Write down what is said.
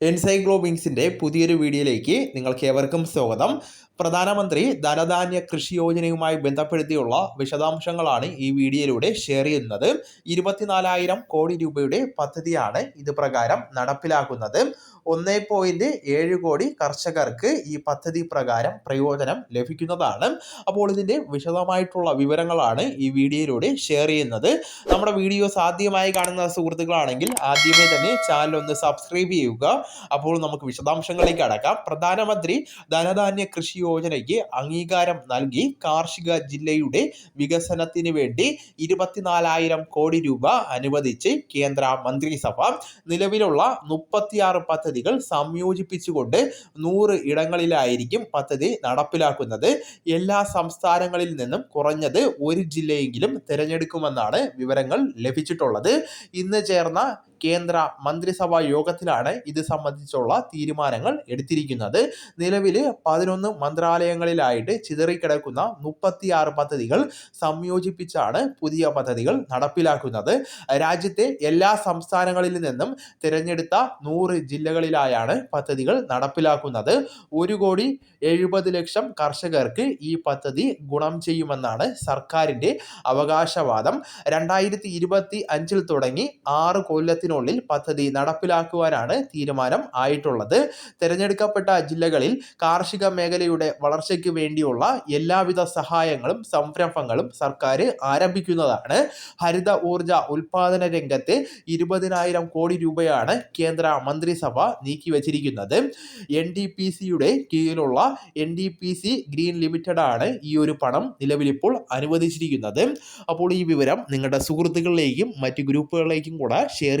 എൻസൈക്ലോബിങ്സിന്റെ പുതിയൊരു വീഡിയോയിലേക്ക് നിങ്ങൾക്ക് ഏവർക്കും സ്വാഗതം. പ്രധാനമന്ത്രി ധനധാന്യ കൃഷി യോജനയുമായി ബന്ധപ്പെടുത്തിയുള്ള വിശദാംശങ്ങളാണ് ഈ വീഡിയോയിലൂടെ ഷെയർ ചെയ്യുന്നത്. ഇരുപത്തിനാലായിരം കോടി രൂപയുടെ പദ്ധതിയാണ് ഇത് പ്രകാരം നടപ്പിലാക്കുന്നത്. ഒന്നേ പോയിന്റ് ഏഴ് കോടി കർഷകർക്ക് ഈ പദ്ധതി പ്രകാരം പ്രയോജനം ലഭിക്കുന്നതാണ്. അപ്പോൾ ഇതിന്റെ വിശദമായിട്ടുള്ള വിവരങ്ങളാണ് ഈ വീഡിയോയിലൂടെ ഷെയർ ചെയ്യുന്നത്. നമ്മുടെ വീഡിയോസ് ആദ്യമായി കാണുന്ന സുഹൃത്തുക്കളാണെങ്കിൽ ആദ്യമേ തന്നെ ചാനൽ ഒന്ന് സബ്സ്ക്രൈബ് ചെയ്യുക. അപ്പോൾ നമുക്ക് വിശദാംശങ്ങളിലേക്ക് അടക്കാം പ്രധാനമന്ത്രി ധനധാന്യ കൃഷി യോജനയ്ക്ക് അംഗീകാരം നൽകി കാർഷിക ജില്ലയുടെ വികസനത്തിന് വേണ്ടി ഇരുപത്തിനാലായിരം കോടി രൂപ അനുവദിച്ച് കേന്ദ്ര മന്ത്രിസഭ നിലവിലുള്ള മുപ്പത്തിയാറ് പദ്ധതികൾ സംയോജിപ്പിച്ചുകൊണ്ട് നൂറ് ഇടങ്ങളിലായിരിക്കും പദ്ധതി നടപ്പിലാക്കുന്നത്. എല്ലാ സംസ്ഥാനങ്ങളിൽ നിന്നും കുറഞ്ഞത് ഒരു ജില്ലയെങ്കിലും തിരഞ്ഞെടുക്കുമെന്നാണ് വിവരങ്ങൾ ലഭിച്ചിട്ടുള്ളത്. ഇന്ന് ചേർന്ന കേന്ദ്ര മന്ത്രിസഭാ യോഗത്തിലാണ് ഇത് സംബന്ധിച്ചുള്ള തീരുമാനങ്ങൾ എടുത്തിരിക്കുന്നത്. നിലവിൽ പതിനൊന്ന് മന്ത്രാലയങ്ങളിലായിട്ട് ചിതറിക്കിടക്കുന്ന മുപ്പത്തിയാറ് പദ്ധതികൾ സംയോജിപ്പിച്ചാണ് പുതിയ പദ്ധതികൾ നടപ്പിലാക്കുന്നത്. രാജ്യത്തെ എല്ലാ സംസ്ഥാനങ്ങളിൽ നിന്നും തിരഞ്ഞെടുത്ത നൂറ് ജില്ലകളിലായാണ് പദ്ധതികൾ നടപ്പിലാക്കുന്നത്. ഒരു കോടി എഴുപത് ലക്ഷം കർഷകർക്ക് ഈ പദ്ധതി ഗുണം ചെയ്യുമെന്നാണ് സർക്കാരിന്റെ അവകാശവാദം. രണ്ടായിരത്തി ഇരുപത്തി അഞ്ചിൽ തുടങ്ങി ആറ് കൊല്ലത്തിനുള്ളിൽ പദ്ധതി നടപ്പിലാക്കുവാനാണ് തീരുമാനം ആയിട്ടുള്ളത്. തിരഞ്ഞെടുക്കപ്പെട്ട ജില്ലകളിൽ കാർഷിക മേഖലയുടെ വളർച്ചയ്ക്ക് വേണ്ടിയുള്ള എല്ലാവിധ സഹായങ്ങളും സംരംഭങ്ങളും സർക്കാർ ആരംഭിക്കുന്നതാണ്. ഹരിത ഊർജ ഉൽപാദന രംഗത്ത് ഇരുപതിനായിരം കോടി രൂപയാണ് കേന്ദ്ര മന്ത്രിസഭ നീക്കിവച്ചിരിക്കുന്നത്. എൻ ഡി പി സിയുടെ കീഴിലുള്ള N D P C green limited ആണ് ഈ ഒരു പണം നിലവിലിപ്പോൾ അനുവദിച്ചിരിക്കുന്നത്. അപ്പോൾ ഈ വിവരം നിങ്ങളുടെ സുഹൃത്തുക്കളിലേക്കും മറ്റ് ഗ്രൂപ്പുകളിലേക്കും കൂടെ ഷെയർ